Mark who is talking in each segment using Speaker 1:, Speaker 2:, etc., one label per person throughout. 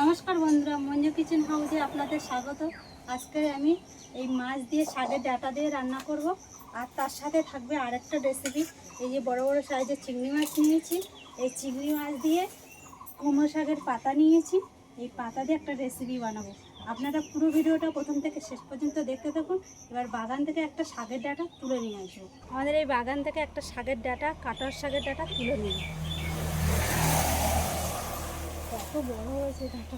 Speaker 1: নমস্কার বন্ধুরা, মঞ্জু কিচেন হাউসে আপনাদের স্বাগত। আজকে আমি এই মাছ দিয়ে শাকের ডাটা দিয়ে রান্না করব। আর তার সাথে থাকবে আরেকটা রেসিপি এই যে বড় বড় সাইজের চিংড়ি মাছ নিয়েছি। এই চিংড়ি মাছ দিয়ে কুমড়ো শাকের পাতা নিয়েছি। এই পাতা দিয়ে একটা রেসিপি বানাবো। আপনারা পুরো ভিডিওটা প্রথম থেকে শেষ পর্যন্ত দেখতে থাকুন। এবার বাগান থেকে একটা শাকের ডাটা তুলে নিয়ে আসব। আমাদের এই বাগান থেকে একটা শাকের ডাটা কাটার শাকের ডাটা তুলে নিয়ে কত বড় হয়েছে ডাটা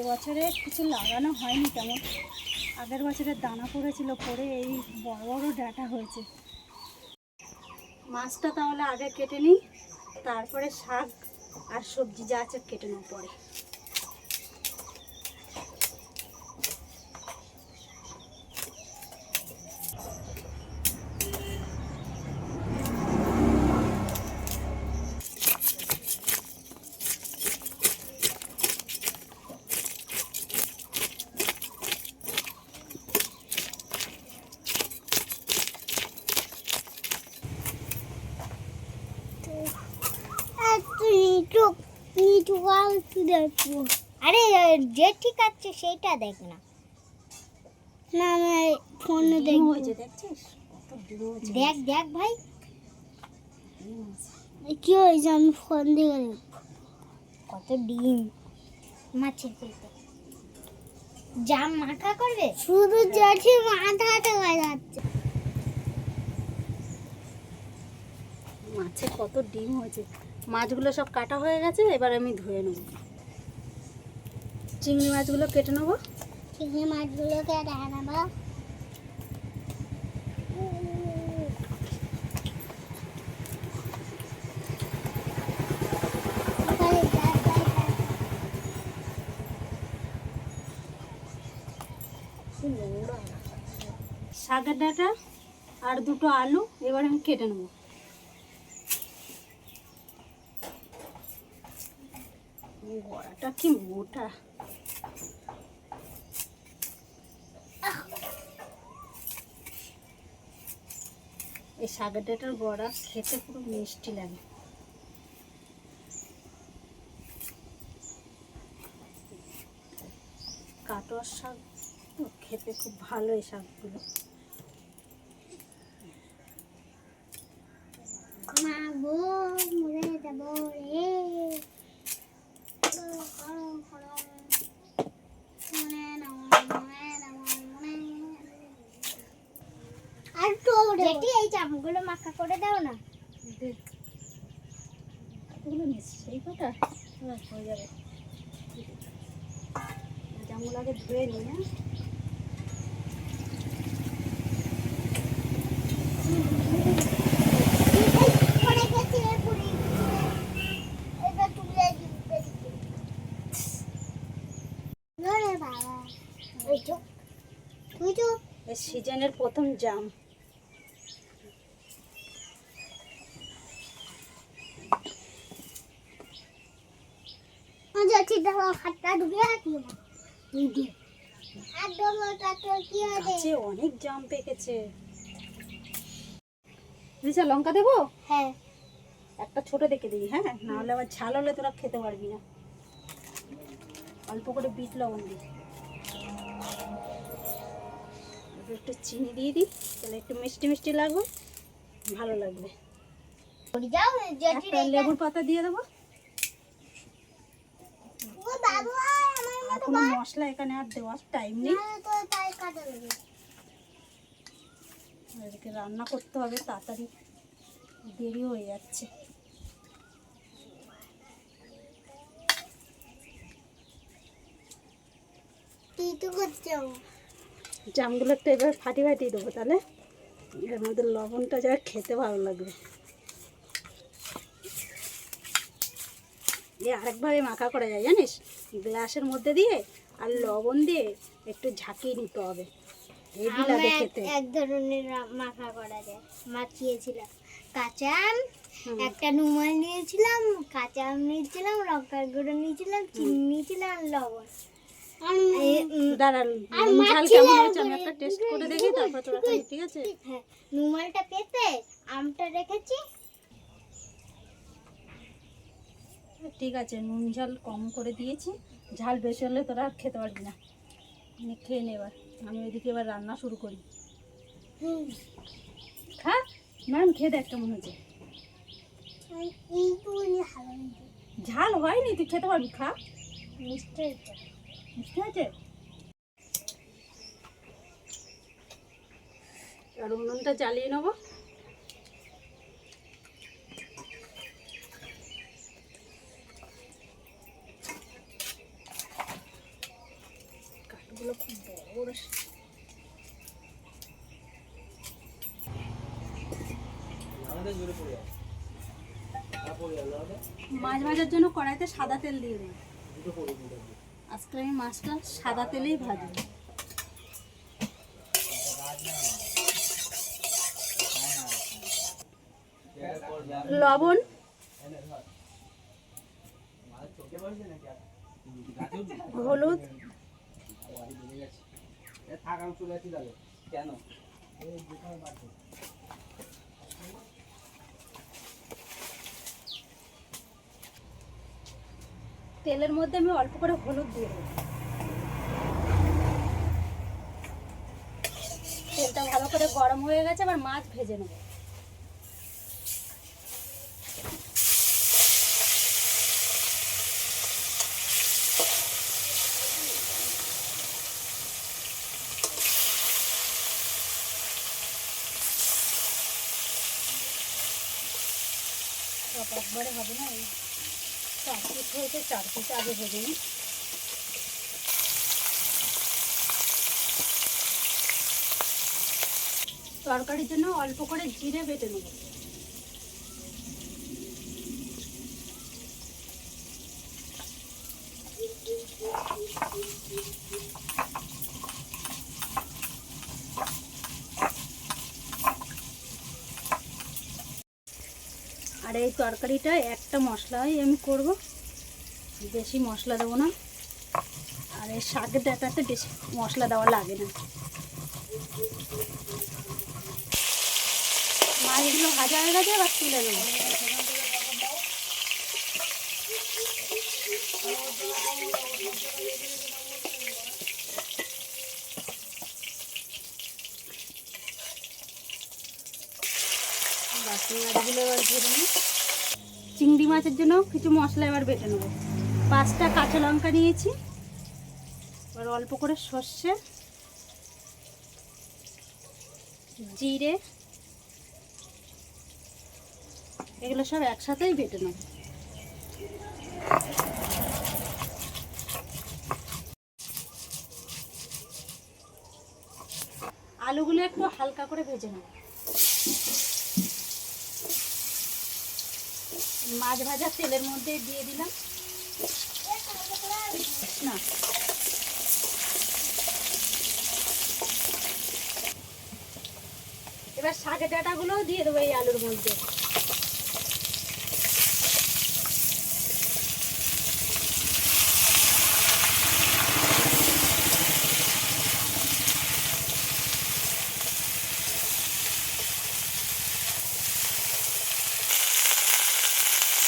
Speaker 1: এবছরে কিছু লাগানো হয়নি তেমন। আগের বছরে দানা পড়েছিল পরে এই বড় বড় ডাটা হয়েছে। মাছটা তাহলে আগে কেটে নিই, তারপরে শাক আর সবজি যা আছে কেটে নেব পরে।
Speaker 2: আরে যে ঠিক আছে সেইটা দেখ না। না না ফোনে দেখ দেখ দেখ ভাই। কি হয়েছে? আমি ফোন কত ডিম। মাছের পেটে। জাম মাখা করবে? শুধু জেঠি মাথাতে বাজাচ্ছে।
Speaker 1: মাছে কত ডিম হয়েছে। মাছগুলো সব কাটা হয়ে গেছে এবার আমি ধুয়ে নেব। চিংড়ি মাছগুলো কেটে নেব।
Speaker 2: চিংড়ি মাছগুলোকে রান্নাবো
Speaker 1: শাকের ডাটা আর দুটো আলু এবার আমি কেটে নেব। গড়াটা কি মোটা? এই শাকের ডাটার বড়া খেতে পুরো মিষ্টি লাগে। কাটোয়ার শাক খেতে খুব ভালো এই শাকগুলো
Speaker 2: মাগো মরে যাব রে আর তো যেটি মাখা করে দাও না
Speaker 1: কটা হ্যাঁ হয়ে যাবে জামগুলো আগে ধুয়ে নিই হ্যাঁ
Speaker 2: পড়ে গেছে পড়ে এটা তুলে দিতে ধরে বাবা ওই তো তুই তো
Speaker 1: এই সিজনের প্রথম জাম
Speaker 2: যাচ্ছি দেখো হাতটা ঢুকে হাতি ঢুকে আর দেবো তাতে কি হবে
Speaker 1: গাছে অনেক জাম পেকেছে। রিসা লঙ্কা দেবো?
Speaker 2: হ্যাঁ।
Speaker 1: একটা ছোট দেখে দিই হ্যাঁ? না হলে আবার ঝাল হলে তোরা খেতে পারবি না। অল্প করে বিট লবণ দিই একটু চিনি দিয়ে দিই তাহলে একটু মিষ্টি মিষ্টি লাগবে ভালো লাগবে। লেবুর পাতা দিয়ে দেবো। কোনো মশলা এখানে আর দেওয়ার টাইম নেই।
Speaker 2: তো
Speaker 1: এদিকে রান্না করতে হবে, তাড়াতাড়ি। দেরি হয়ে যাচ্ছে।
Speaker 2: তো
Speaker 1: জামগুলো একটু এবার ফাটি ফাটিয়ে দেবো তাহলে। এর মধ্যে লবণটা যা খেতে ভালো লাগবে। এ আরেকভাবে মাখা করা যায় জানিস? গ্লাসের মধ্যে দিয়ে আর লবণ দিয়ে একটু ঝাঁকিয়ে নিতে হবে। হেভি লাগে খেতে।
Speaker 2: এক ধরনের মাখা করা যায়। মাখিয়েছিলাম। কাঁচা আম একটা নুমাল নিয়েছিলাম কাঁচা আম নিয়েছিলাম লঙ্কার গুঁড়ো নিয়েছিলাম চিনি নিয়েছিলাম লবণ।
Speaker 1: টেস্ট করে দেখি তারপর ঠিক আছে?
Speaker 2: হ্যাঁ নুমালটা পেতে আমটা রেখেছি।
Speaker 1: ঠিক আছে নুন ঝাল কম করে দিয়েছি। ঝাল বেশি হলে তোরা আর খেতে পারবি না। নে, খেয়ে নে এবার আমি ওইদিকে এবার রান্না শুরু করি। খা ম্যাম খেয়ে দেখ কেমন হয়েছে। ঝাল হয়নি তুই খেতে পারবি খা।
Speaker 2: মিষ্টি
Speaker 1: মিষ্টি আছে আর উনুনটা জ্বালিয়ে নেব। কাঠগুলো খুব বড় মাছ ভাজার জন্য কড়াইতে সাদা তেল দিয়ে দিই আজকে আমি মাছটা সাদা তেলেই ভাজবো। লবণ হলুদ
Speaker 3: কেন?
Speaker 1: তেলের মধ্যে আমি অল্প করে হলুদ দিয়ে দেবো। তেলটা ভালো করে গরম হয়ে গেছে আবার মাছ ভেজে নেব। সব একবারে হবে না, এই চার পিস হয়েছে, চার পিস আগে ভেবে নিই তরকারির জন্য অল্প করে জিরে বেটে নেব আর এই তরকারিটা, একটা মশলাই আমি করব। বেশি মশলা দেবো না। আর এই শাকের ডাটাতে বেশি মশলা দেওয়া লাগে না। মাছগুলো ভাজা হয়ে গেছে, এবার তুলে নেব। বাকি মাছগুলো এবার ভেজে নিই চিংড়ি মাছের জন্য কিছু মশলা এবার বেটে নেব। পাঁচটা কাঁচা লঙ্কা নিয়েছি। এবার অল্প করে সর্ষে, জিরে, এগুলো সব একসাথেই বেটে নেব। আলুগুলো একটু হালকা করে ভেজে নেব। মাছ ভাজা তেলের মধ্যে দিয়ে দিলাম। না। এবার শাকের ডাটাগুলো দিয়ে দেবো এই আলুর মধ্যে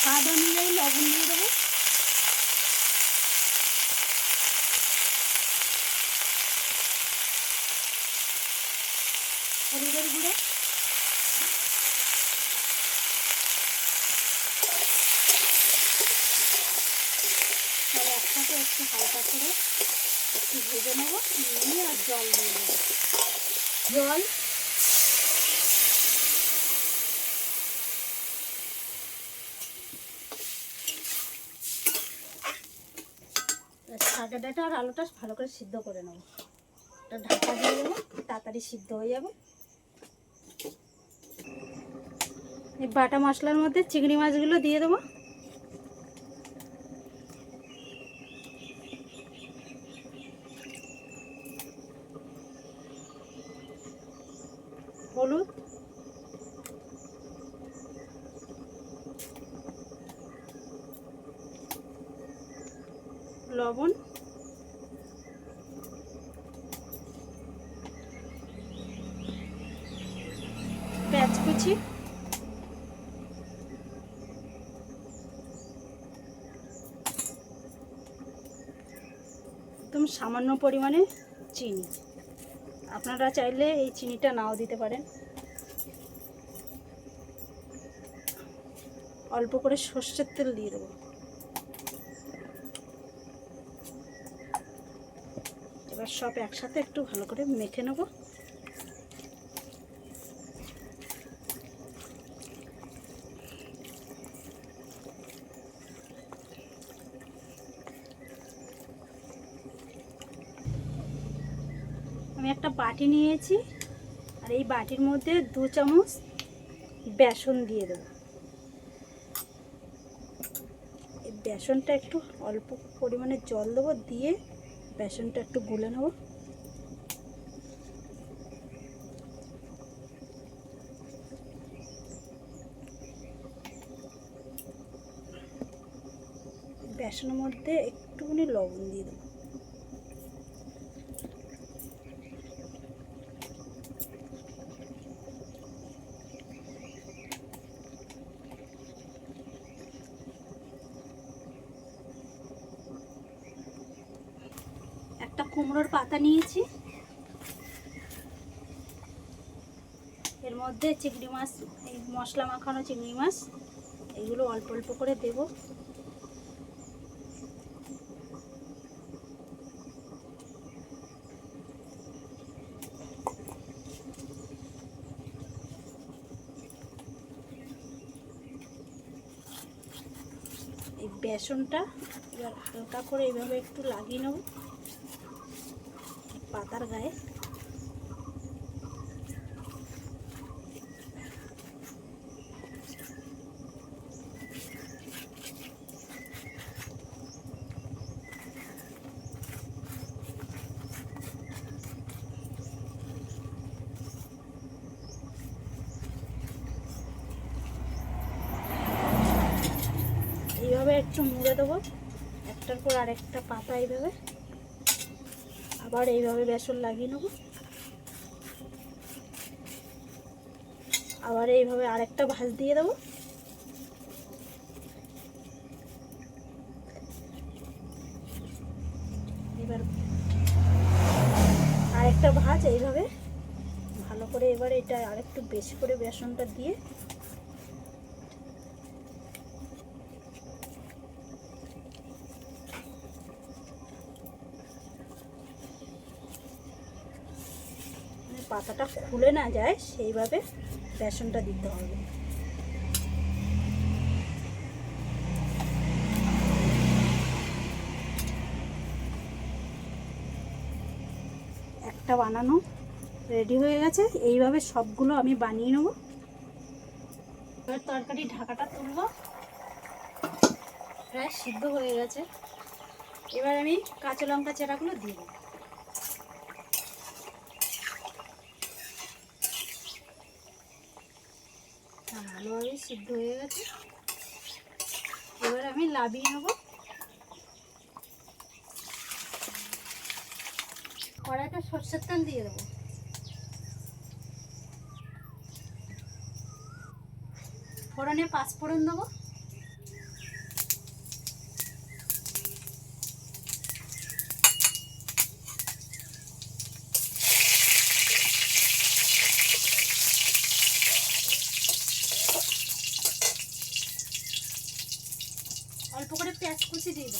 Speaker 1: স্বাদ অনুযায়ী লবণ দিয়ে দেবো হলুদের গুঁড়ো সব একসাথে একটু হালকা করে একটু ভেজে নেব নিয়ে আর জল দিয়ে দেবো। জল? শাকের ডাঁটা আর আলুটা ভালো করে সিদ্ধ করে নেব। একটা ঢাকা দিয়ে দেবো তাড়াতাড়ি সিদ্ধ হয়ে যাবে। এই বাটা মশলার মধ্যে চিংড়ি মাছগুলো দিয়ে দেবো হলুদ লবণ পেঁয়াজ কুচি একদম সামান্য পরিমাণে চিনি। আপনারা চাইলে এই চিনিটা নাও দিতে পারেন। অল্প করে সর্ষের তেল দিয়ে দেবো। এবার সব একসাথে একটু ভালো করে মেখে নেব। আমি একটা বাটি নিয়েছি, আর এই বাটির মধ্যে দু চামচ বেসন দিয়ে দেবো। এই বেসনটা একটু অল্প পরিমাণে জল দেবো, দিয়ে বেসনটা একটু গুলে নেব। বেসনের মধ্যে একটুখানি লবণ দিয়ে দেবো একটা কুমড়োর পাতা নিয়েছি। এর মধ্যে চিংড়ি মাছ, এই মশলা মাখানো চিংড়ি মাছ, এগুলো অল্প অল্প করে দেব। এই বেসনটা এবার হালকা করে এইভাবে একটু লাগিয়ে নেব। পাতার গায়ে। এইভাবে একটু মুড়ে দেবো। একটার পর আরেকটা পাতা এইভাবে। আবার এইভাবে বেসন লাগিয়ে নেব। আবার এইভাবে আরেকটা ভাজ দিয়ে দেবো। এবার আরেকটা ভাঁজ এইভাবে ভালো করে এবার এটা আরেকটু বেশি করে বেসনটা দিয়ে পাতাটা খুলে না যায়, সেইভাবে বেসনটা দিতে হবে। একটা বানানো রেডি হয়ে গেছে। এইভাবে সবগুলো আমি বানিয়ে নেব। এবার তরকারি ঢাকাটা তুলব। প্রায় সিদ্ধ হয়ে গেছে। এবার আমি কাঁচা লঙ্কা চেরাগুলো দিয়ে দেবো। ভালোভাবে সিদ্ধ হয়ে গেছে। এবার আমি লাভিয়ে নেব। কড়াইটা সর্ষের তেল দিয়ে দেবো। ফোড়নে পাঁচ ফোড়ন দেবো। অল্প করে পেঁয়াজ কুচি দিয়ে দেবো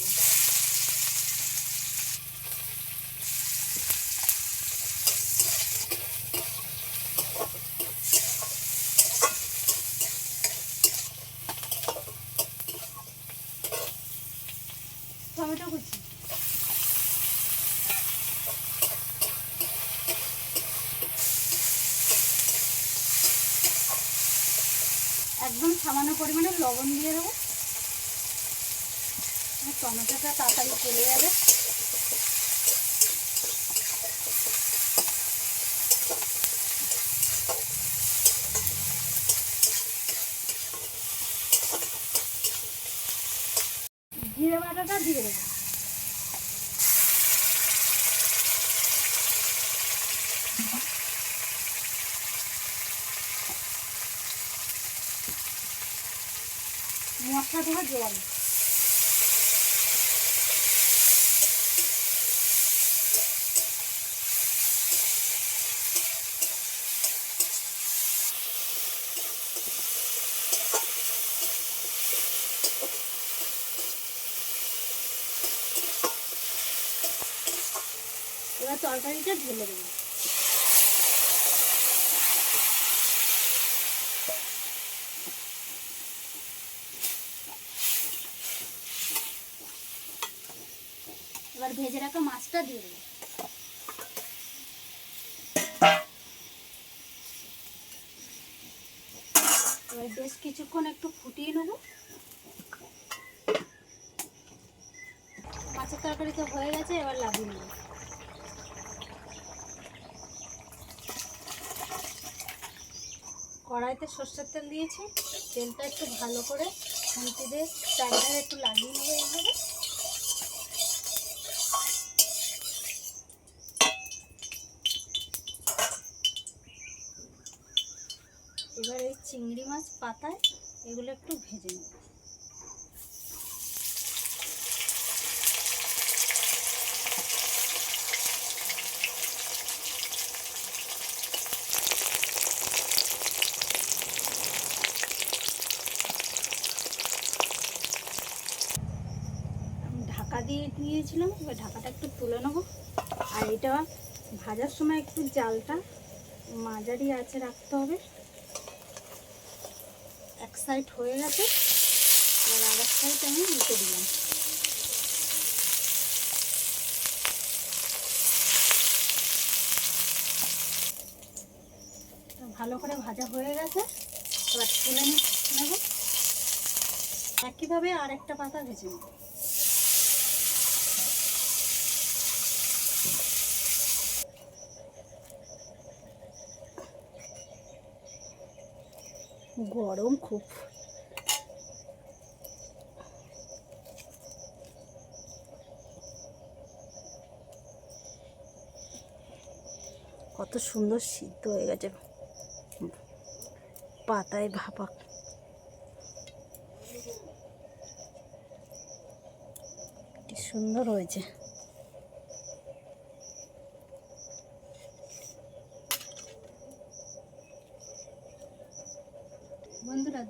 Speaker 1: টমেটো কুচি একদম সামান্য পরিমাণে লবণ দিয়ে দেবো আর টমেটোটা তাড়াতাড়ি চলে যাবে। জিরে বাটাটা দিয়ে দেবো। মশলা ধোয়া জল এবার তরকারিটা ঢেলে দেবো। এবার ভেজে রাখা মাছটা দিয়ে দেবো। এবার বেশ কিছুক্ষণ একটু ফুটিয়ে নেব। মাছের তরকারি তো হয়ে গেছে, এবার লাভিয়ে নেব। কড়াইতে সর্ষের তেল দিয়েছি। তেলটা একটু ভালো করে খুন্তি দিয়ে চারধারে একটু লাগিয়ে নেব এইভাবে। এবার এই চিংড়ি মাছ পাতায় এগুলো একটু ভেজে নেব আমি ঢাকা দিয়ে দিয়েছিলাম, এবার ঢাকাটা একটু তুলে নেব। আর এটা ভাজার সময় একটু জালটা মাঝারি আছে রাখতে হবে। এক সাইড হয়ে গেছে, এবার আর এক সাইড আমি উল্টে দিলাম। ভালো করে ভাজা হয়ে গেছে, এবার তুলে নেব। একইভাবে আর একটা পাতা ভেজে নেব। গরম খুব। কত সুন্দর সিদ্ধ হয়ে গেছে। পাতায় ভাপা। কি সুন্দর হয়েছে।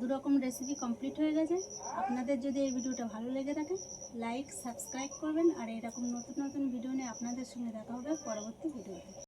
Speaker 1: বন্ধুরা দু রকম রেসিপি কমপ্লিট হয়ে গেছে। আপনাদের যদি এই ভিডিওটা ভালো লেগে থাকে লাইক সাবস্ক্রাইব করবেন, আর এরকম নতুন নতুন ভিডিও নিয়ে আপনাদের সঙ্গে দেখা হবে পরবর্তী ভিডিওতে